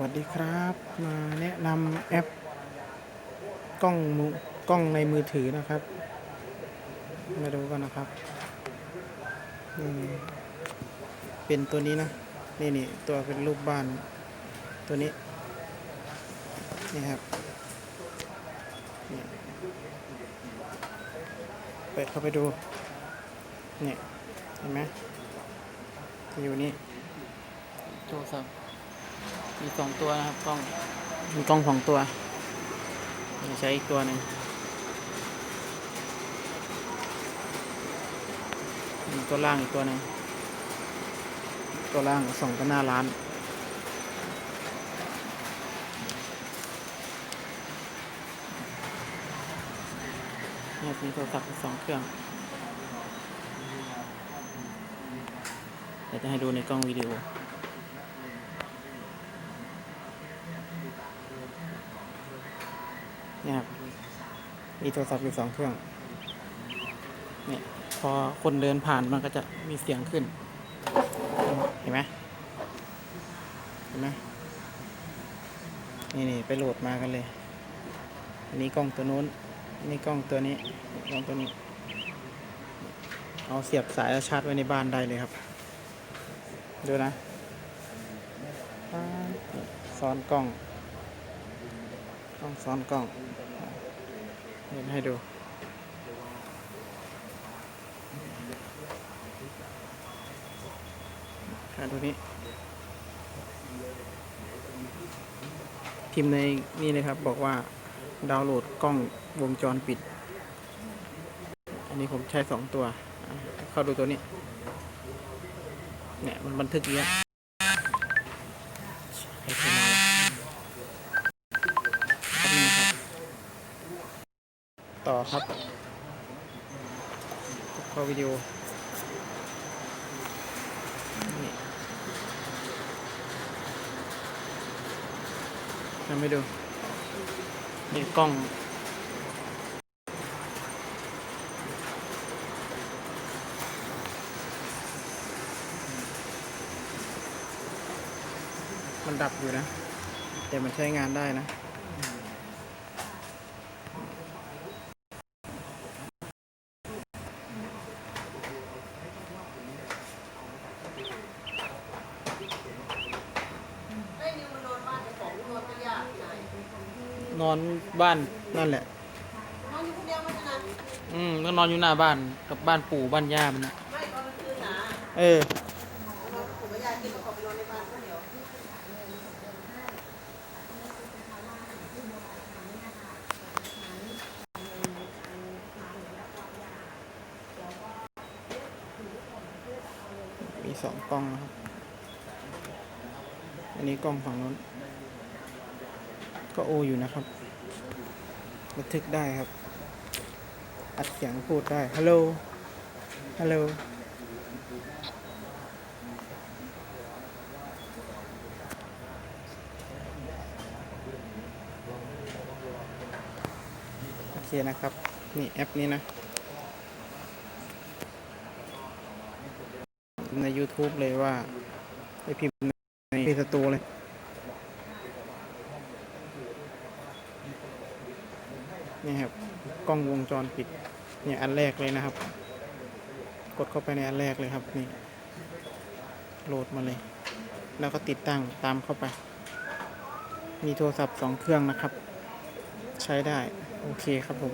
วัสดีครับมาแนะนำแอปกล้องมือกล้องในมือถือนะครับมาดูกันนะครับเป็นตัวนี้นะนี่นี่ตัวเป็นรูปบ้านตัวนี้นี่ครับเปิดเข้าไปดูนี่เห็นไหมอยู่นี่โทรศัพท์ มีสองตัวนะครับกล้องมีกล้องสองตัวใช้อีกตัวหนึ่งมีตัวล่างอีกตัวหนึ่งตัวล่างส่องไปหน้าร้านเนี่ยมีโทรศัพท์อีกสองเครื่องเดี๋ยวจะให้ดูในกล้องวิดีโอ นี่ยครับมีโทรศัพท์อยู่สองเครื่องเนี่ยพอคนเดินผ่านมันก็จะมีเสียงขึ้น เห็นไหมเห็นไหมนี่นี่ไปโหลดมากันเลย อันนี้กล้องตัวนู้นอันนี่กล้องตัวนี้กล้องตัวนี้ เอาเสียบสายแล้วชาร์จไว้ในบ้านได้เลยครับ ดูนะซ้อนกล้อง ต้องซ้อนกล้อง เห็นให้ดูค่ะดูนี้ พิมพ์ในนี่เลยครับ บอกว่าดาวน์โหลดกล้องวงจรปิด อันนี้ผมใช้สองตัว เข้าดูตัวนี้ เนี่ย มันบันทึกอย่างเยให้มา ต่อครับเข้าวิดีโอทำให้ดู นี่กล้องมันดับอยู่นะ แต่มันใช้งานได้นะ นอนบ้านนั่นแหละ นอนอยู่คนเดียวมันจะนะอืมก็นอนอยู่หน้าบ้านกับบ้านปู่บ้านย่ามันนะไม่ตอนกลางคืนนะเออนอนผมกับยายกินแล้วขอไปนอนในบ้านคนเดียวมีสองกล้องนะครับ อันนี้กล้องฝั่งนู้น ก็โออยู่นะครับ บันทึกได้ครับ อัดเสียงพูดได้ ฮัลโหล ฮัลโหลโอเคนะครับ นี่แอปนี้นะ ใน YouTube เลยว่า ไปพิมพ์ในเพจสตูเลย นี่ครับกล้องวงจรปิดเนี่ยอันแรกเลยนะครับ กดเข้าไปในอันแรกเลยครับนี่โหลดมาเลย แล้วก็ติดตั้งตามเข้าไป มีโทรศัพท์สองเครื่องนะครับ ใช้ได้ โอเคครับผม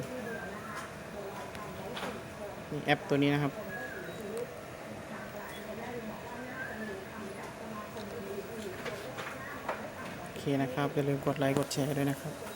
นี่แอปตัวนี้นะครับโอเคนะครับอย่าลืมกดไลค์กดแชร์ด้วยนะครับ